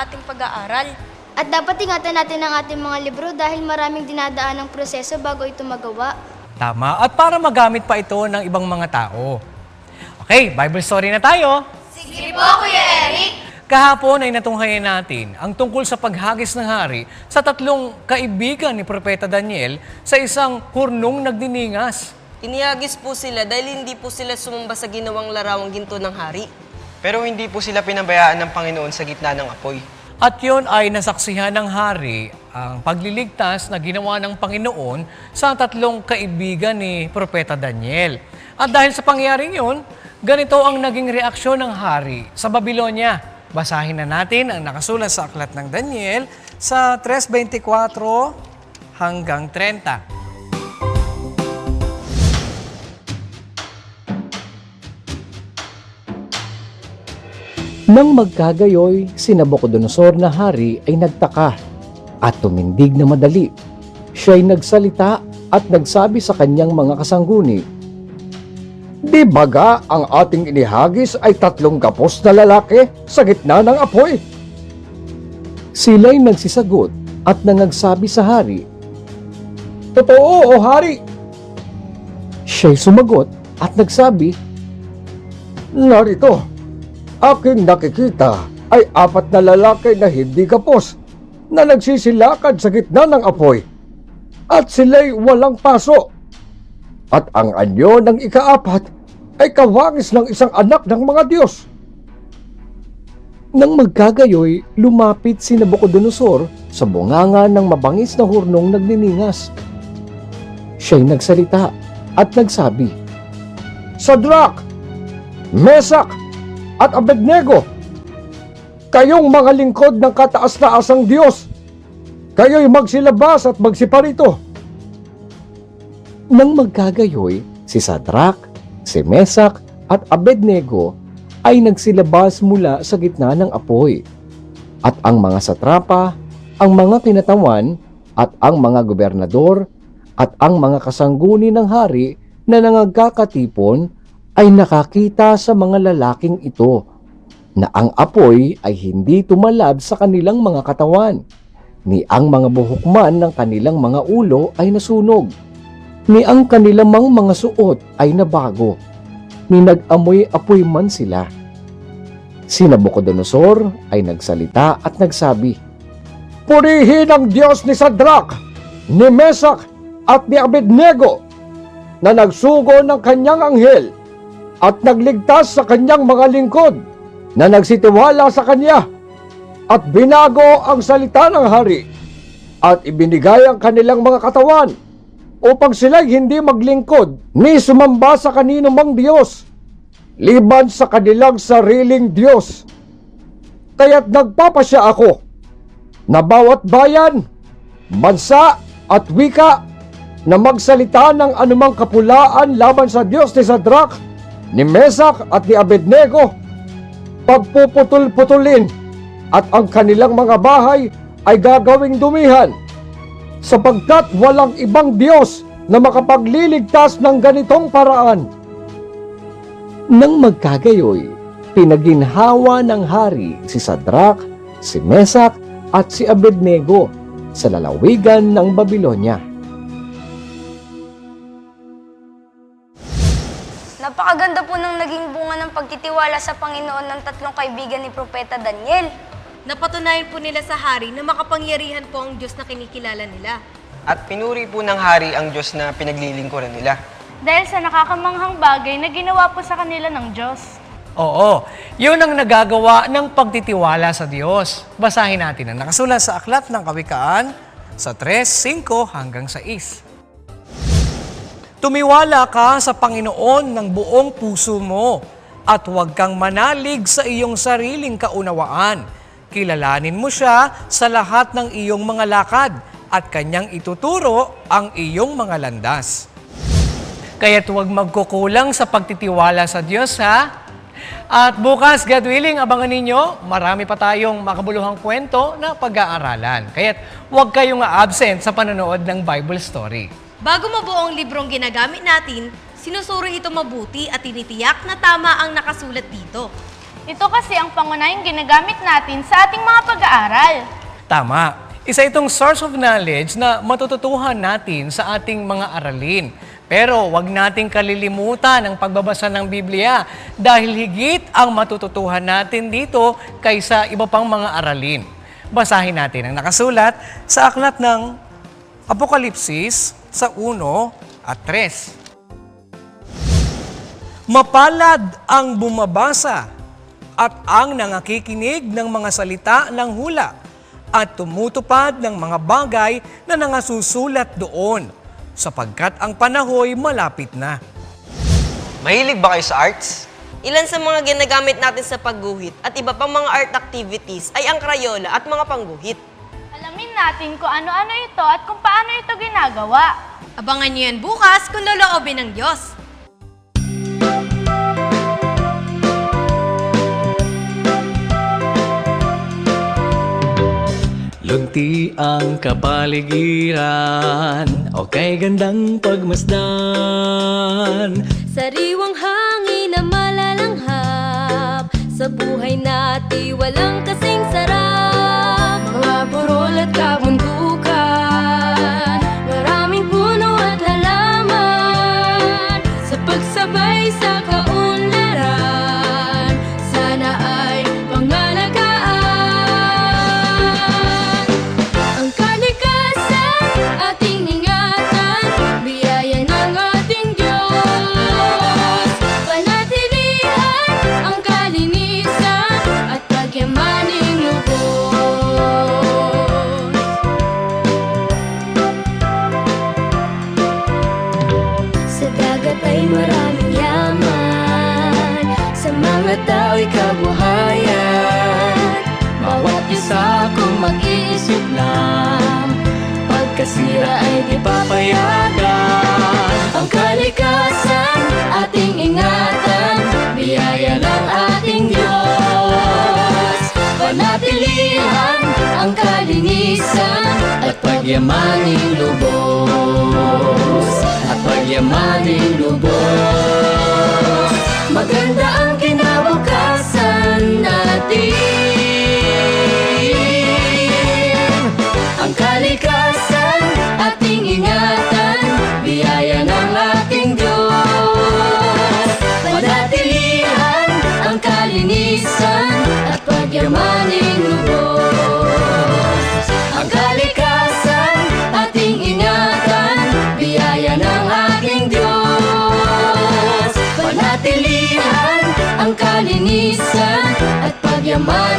sa ating pag-aaral. At dapat ingatan natin ang ating mga libro dahil maraming dinadaan ng proseso bago ito magawa. Tama. At para magamit pa ito ng ibang mga tao. Okay, Bible story na tayo. Sige po, Kuya Eric! Kahapon ay natunghayan natin ang tungkol sa paghagis ng hari sa tatlong kaibigan ni Propeta Daniel sa isang hurnong nagdiningas. Inihagis po sila dahil hindi po sila sumamba sa ginawang larawang ginto ng hari. Pero hindi po sila pinabayaan ng Panginoon sa gitna ng apoy. At yon ay nasaksihan ng hari ang pagliligtas na ginawa ng Panginoon sa tatlong kaibigan ni Propeta Daniel. At dahil sa pangyayaring yun, ganito ang naging reaksyon ng hari sa Babylonia. Basahin na natin ang nakasulat sa aklat ng Daniel sa 3.24 hanggang 30. Nang magkagayoy, si Nabucodonosor na hari ay nagtaka at tumindig na madali. Siya'y nagsalita at nagsabi sa kanyang mga kasangguni, Di baga ang ating inihagis ay tatlong gapos na lalaki sa gitna ng apoy? Sila'y nagsisagot at nangagsabi sa hari, Totoo, o hari! Siya'y sumagot at nagsabi, Narito, aking nakikita ay apat na lalaki na hindi kapos na nagsisilakad sa gitna ng apoy at sila'y walang paso. At ang anyo ng ikaapat ay kawangis ng isang anak ng mga Diyos. Nang magkagayoy, lumapit si Nabucodonosor sa bunganga ng mabangis na hurnong nagniningas. Siya'y nagsalita at nagsabi, Sadrak, Mesak, at Abednego, kayong mga lingkod ng kataas-taasang Diyos, kayo'y magsilabas at magsiparito. Nang magkagayoy, si Sadrak, si Mesak, at Abednego ay nagsilabas mula sa gitna ng apoy. At ang mga satrapa, ang mga kinatawan, at ang mga gobernador, at ang mga kasangguni ng hari na nangagkakatipon ay nakakita sa mga lalaking ito na ang apoy ay hindi tumalab sa kanilang mga katawan, ni ang mga buhok man ng kanilang mga ulo ay nasunog, ni ang kanilang mga suot ay nabago, ni nag-amoy apoy man sila. Si Nabucodonosor ay nagsalita at nagsabi, Purihin ang Diyos ni Sadrak, ni Mesak at ni Abednego na nagsugo ng kanyang anghel at nagligtas sa kanyang mga lingkod na nagsitiwala sa kanya at binago ang salita ng hari at ibinigay ang kanilang mga katawan upang sila'y hindi maglingkod ni sumamba sa kanino mang Diyos liban sa kanilang sariling Diyos. Kaya't nagpapasya ako na bawat bayan, bansa at wika na magsalita ng anumang kapulaan laban sa Diyos ni Sadrak, ni Mesak at ni Abednego, pagpuputol-putulin at ang kanilang mga bahay ay gagawing dumihan sapagkat walang ibang Diyos na makapagliligtas ng ganitong paraan. Nang magkagayoy, pinaginhawa ng hari si Sadrak, si Mesak at si Abednego sa lalawigan ng Babylonia. Napakaganda po ng naging bunga ng pagtitiwala sa Panginoon ng tatlong kaibigan ni Propeta Daniel. Napatunayan po nila sa hari na makapangyarihan po ang Diyos na kinikilala nila. At pinuri po ng hari ang Diyos na pinaglilingkuran nila. Dahil sa nakakamanghang bagay na ginawa po sa kanila ng Diyos. Oo, yun ang nagagawa ng pagtitiwala sa Diyos. Basahin natin ang nakasulat sa Aklat ng Kawikaan sa 3, 5 hanggang 6. Tumiwala ka sa Panginoon ng buong puso mo at huwag kang manalig sa iyong sariling kaunawaan. Kilalanin mo siya sa lahat ng iyong mga lakad at kanyang ituturo ang iyong mga landas. Kaya't huwag magkukulang sa pagtitiwala sa Diyos, ha? At bukas, God willing, abangan ninyo, marami pa tayong makabuluhang kwento na pag-aaralan. Kaya't huwag kayong absent sa panonood ng Bible story. Bago mabuo ang librong ginagamit natin, sinusuri ito mabuti at tinitiyak na tama ang nakasulat dito. Ito kasi ang pangunahing ginagamit natin sa ating mga pag-aaral. Tama. Isa itong source of knowledge na matututuhan natin sa ating mga aralin. Pero wag nating kalilimutan ang pagbabasa ng Biblia dahil higit ang matututuhan natin dito kaysa iba pang mga aralin. Basahin natin ang nakasulat sa aklat ng Apokalipsis sa 1 at 3. Mapalad ang bumabasa at ang nangakikinig ng mga salita ng hula at tumutupad ng mga bagay na nangasusulat doon sapagkat ang panahoy malapit na. Mahilig ba kayo sa arts? Ilan sa mga ginagamit natin sa pagguhit at iba pang mga art activities ay ang krayola at mga pangguhit. Natin kung ano-ano ito at kung paano ito ginagawa. Abangan niyo yan bukas kung loloobin ng Diyos. Lunti ang kapaligiran, okay gandang pagmasdan. Sariwang hangin na malalanghap Sa buhay natin walang kasing sarap burol at kabundukan. Maraming puno at halaman Sa pagsabay sa kaunlaran Bawat isa kung mag-iisip lang. Pagkasira ay di papayagan. Ang kalikasan ating ingatan. Biyaya ng ating Diyos. Panatilihan ang kalinisan At pagyamaning lubos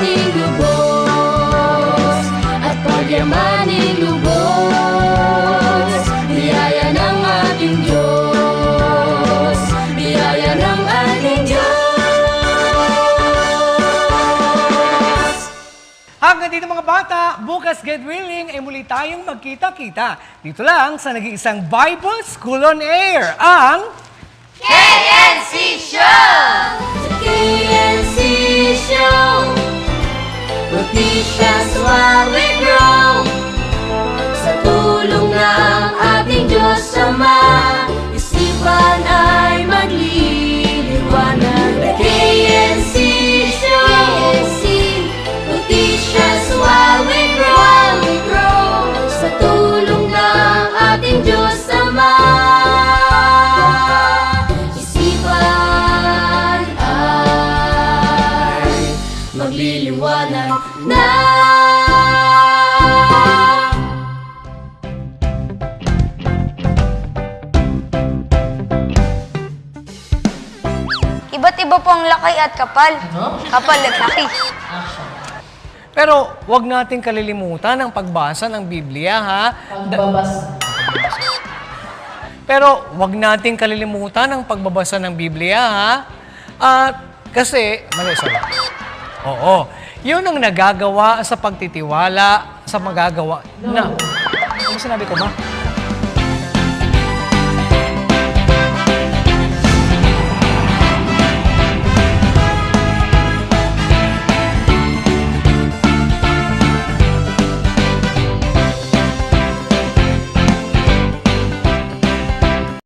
pagyamaning lubos At pagyamaning lubos Biyaya ng ating Diyos Biyaya ng ating Diyos Hanggang dito mga bata, bukas get willing ay muli tayong magkita-kita. Dito lang sa nag-iisang Bible School on Air, ang... KNC Show Noticias while we grow Sa tulong ng ating Diyos Ama Iba't iba po ang lakay at kapal. Kapal at laki. Pero wag nating kalilimutan ang pagbasa ng Biblia, ha? Pagbabasa. Pero wag nating kalilimutan ang pagbabasa ng Biblia, ha? At kasi, mali, sorry. Oo. Yun ang nagagawa sa pagtitiwala sa magagawa na... Ano sinabi ko ba?